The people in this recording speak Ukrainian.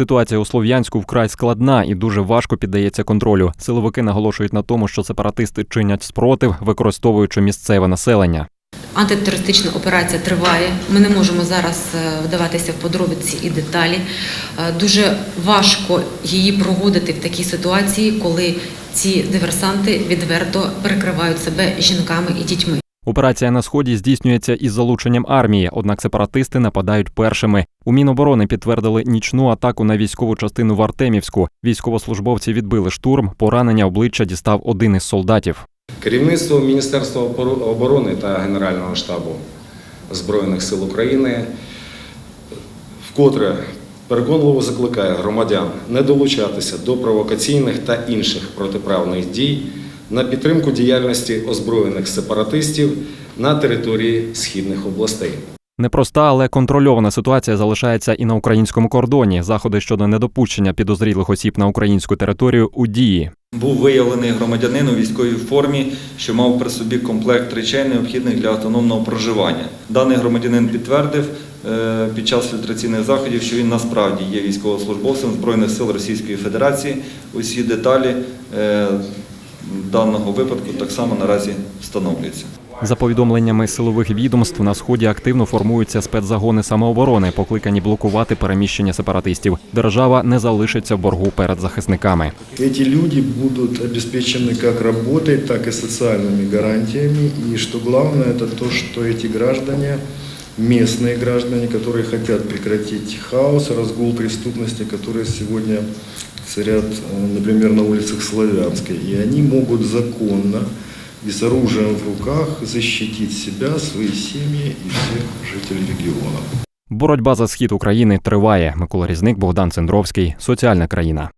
Ситуація у Слов'янську вкрай складна і дуже важко піддається контролю. Силовики наголошують на тому, що сепаратисти чинять спротив, використовуючи місцеве населення. Антитерористична операція триває. Ми не можемо зараз е, вдаватися в подробиці і деталі. Е, Дуже важко її проводити в такій ситуації, коли ці диверсанти відверто перекривають себе жінками і дітьми. Операція на сході здійснюється із залученням армії, однак сепаратисти нападають першими. У Міноборони підтвердили нічну атаку на військову частину в Артемівську. Військовослужбовці відбили штурм. Поранення обличчя дістав один із солдатів. Керівництво Міністерства оборони та Генерального штабу Збройних сил України вкотре переконливо закликає громадян не долучатися до провокаційних та інших протиправних дій на підтримку діяльності озброєних сепаратистів на території східних областей. Непроста, але контрольована ситуація залишається і на українському кордоні. Заходи щодо недопущення підозрілих осіб на українську територію у дії. Був виявлений громадянин у військовій формі, що мав при собі комплект речей, необхідних для автономного проживання. Даний громадянин підтвердив е, під час фільтраційних заходів, що він насправді є військовослужбовцем Збройних сил Російської Федерації. Усі деталі е, даного випадку так само наразі встановлюються. За повідомленнями силових відомств на сході активно формуються спецзагони самооборони, покликані блокувати переміщення сепаратистів. Держава не залишиться в боргу перед захисниками. Эти люди будут обеспечены как работой, так и социальными гарантиями. И что главное, это то, что эти граждане, местные граждане, которые хотят прекратить хаос, разгул преступности, которые сегодня царят, э, например, на улицах Славянской. И они могут законно и с оружием в руках защитить себя, свои семьи и всех жителей региона. Боротьба за схід України триває. Микола Різник, Богдан Цендровський. Соціальна країна.